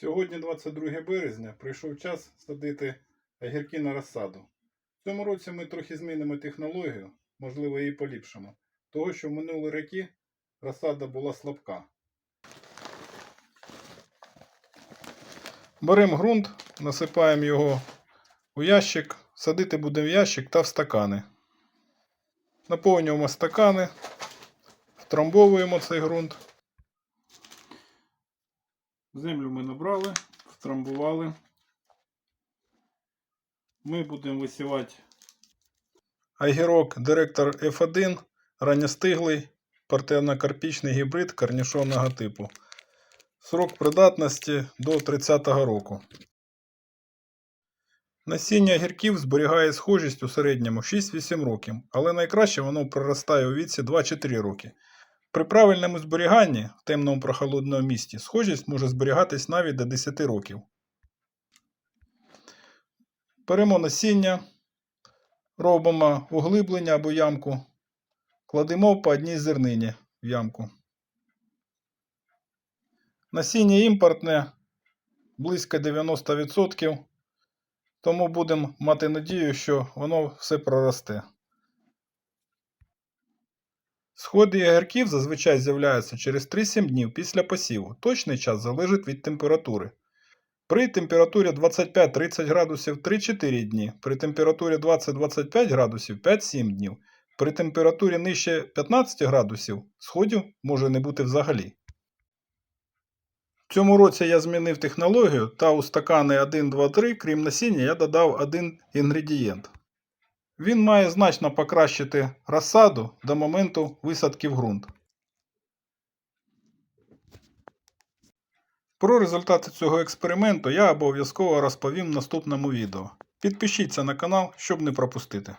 Сьогодні 22 березня прийшов час садити огірки на розсаду. В цьому році ми трохи змінимо технологію, можливо, її поліпшимо, того що в минулі роки розсада була слабка. Беремо ґрунт, насипаємо його у ящик, садити будемо в ящик та в стакани. Наповнюємо стакани, втрамбовуємо цей ґрунт. Землю ми набрали, втрамбували. Ми будемо висівати айгірок директор F1, ранньостиглий, партенокарпічний гібрид корнішонного типу. Срок придатності до 30-го року. Насіння огірків зберігає схожість у середньому 6-8 років, але найкраще воно проростає у віці 2-3 роки. При правильному зберіганні в темному прохолодному місті схожість може зберігатись навіть до 10 років. Беремо насіння, робимо углиблення або ямку, кладемо по одній зернині в ямку. Насіння імпортне близько 90%, тому будемо мати надію, що воно все проросте. Сходи огірків зазвичай з'являються через 3-7 днів після посіву. Точний час залежить від температури. При температурі 25-30 градусів 3-4 дні, при температурі 20-25 градусів 5-7 днів, при температурі нижче 15 градусів сходів може не бути взагалі. В цьому році я змінив технологію та у стакани 1, 2, 3, крім насіння, я додав один інгредієнт. Він має значно покращити розсаду до моменту висадки в ґрунт. Про результати цього експерименту я обов'язково розповім в наступному відео. Підпишіться на канал, щоб не пропустити.